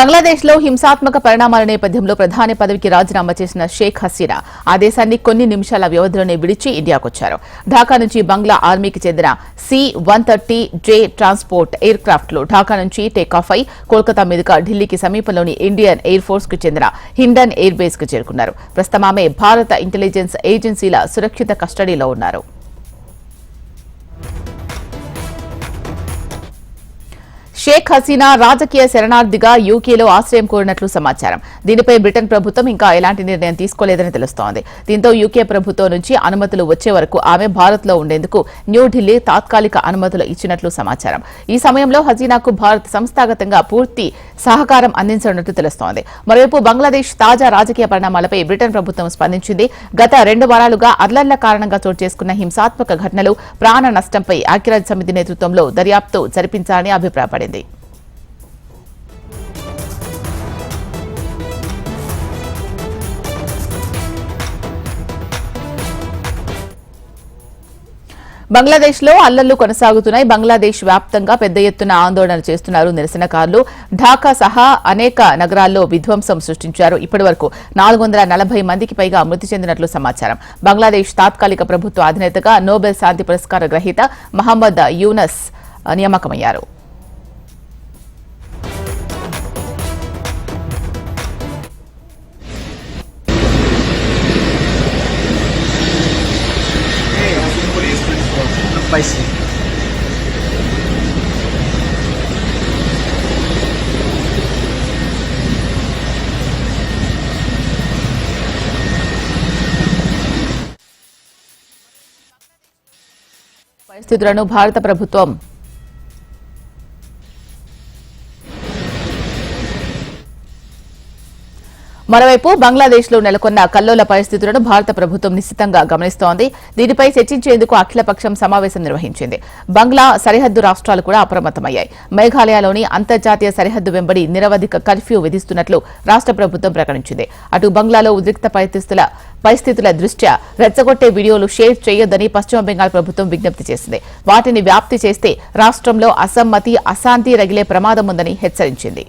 బంగ్లాదేశ్లో హింసాత్మక పరిణామాల నేపథ్యంలో ప్రధాని పదవికి రాజీనామా చేసిన షేక్ హసీనా ఆ దేశాన్ని కొన్ని నిమిషాల వ్యవధిలోనే విడిచి ఇండియాకొచ్చారు. ఢాకా నుంచి బంగ్లా ఆర్మీకి చెందిన C one thirty J transport air క్రాఫ్ట్లు Dhaka నుంచి టేకాఫ్ అయి కోల్కతా మీదుగా ఢిల్లీకి సమీపంలోని ఇండియన్ ఎయిర్ ఫోర్స్కు చెందిన హిండన్ ఎయిర్ బేస్కు చేరుకున్నారు. ప్రస్తుతం ఆమె భారత ఇంటెలిజెన్స్ ఏజెన్సీల సురక్షిత కస్టడీలో ఉన్నారు. షేక్ హసీనా రాజకీయ శరణార్థిగా యూకేలో ఆశ్రయం కోరినట్లు సమాచారం. దీనిపై బ్రిటన్ ప్రభుత్వం ఇంకా ఎలాంటి నిర్ణయం తీసుకోలేదని తెలుస్తోంది. దీంతో యూకే ప్రభుత్వం నుంచి అనుమతులు వచ్చే వరకు ఆమె భారత్లో ఉండేందుకు న్యూఢిల్లీ తాత్కాలిక అనుమతులు ఇచ్చినట్లు సమాచారం. ఈ సమయంలో హసీనాకు భారత్ సంస్థాగతంగా పూర్తి సహకారం అందించనున్నట్లు తెలుస్తోంది. మరోవైపు బంగ్లాదేశ్ తాజా రాజకీయ పరిణామాలపై బ్రిటన్ ప్రభుత్వం స్పందించింది. గత రెండు వారాలుగా అల్లర్ల కారణంగా చోటు చేసుకున్న హింసాత్మక ఘటనలు ప్రాణ నష్టంపై ఐక్యరాజ్య సమితి నేతృత్వంలో దర్యాప్తు జరిపించాలని అభిప్రాయపడింది. బంగ్లాదేశ్లో అల్లర్లు కొనసాగుతున్నాయి. బంగ్లాదేశ్ వ్యాప్తంగా పెద్ద ఎత్తున ఆందోళన చేస్తున్నారు. నిరసనకారులు ఢాకా సహా అనేక నగరాల్లో విధ్వంసం సృష్టించారు. ఇప్పటి వరకు నాలుగు వందల నలభై మందికి పైగా మృతి చెందినట్లు సమాచారం. బంగ్లాదేశ్ తాత్కాలిక ప్రభుత్వ అధినేతగా నోబెల్ శాంతి పురస్కార గ్రహీత మహమ్మద్ యూనస్ నియామకమయ్యారు. Spicy. పరిస్థితులను భారత ప్రభుత్వం మరోవైపు బంగ్లాదేశ్లో నెలకొన్న కల్లోల పరిస్థితులను భారత ప్రభుత్వం నిశ్చితంగా గమనిస్తోంది. దీనిపై చర్చించేందుకు అఖిలపక్షం సమావేశం నిర్వహించింది. బంగ్లా సరిహద్దు రాష్ట్రాలు కూడా అప్రమత్తమయ్యాయి. మేఘాలయలోని అంతర్జాతీయ సరిహద్దు వెంబడి నిరవధిక కర్ఫ్యూ విధిస్తున్నట్లు రాష్ట్ర ప్రభుత్వం ప్రకటించింది. అటు బంగ్లాలో ఉద్రిక్త పరిస్థితుల పరిస్థితుల దృష్ట్యా రెచ్చగొట్టే వీడియోలు షేర్ చేయొద్దని పశ్చిమ బెంగాల్ ప్రభుత్వం విజ్ఞప్తి చేసింది. వాటిని వ్యాప్తి చేస్తే రాష్ట్రంలో అసమ్మతి అశాంతి రగిలే ప్రమాదం ఉందని హెచ్చరించింది.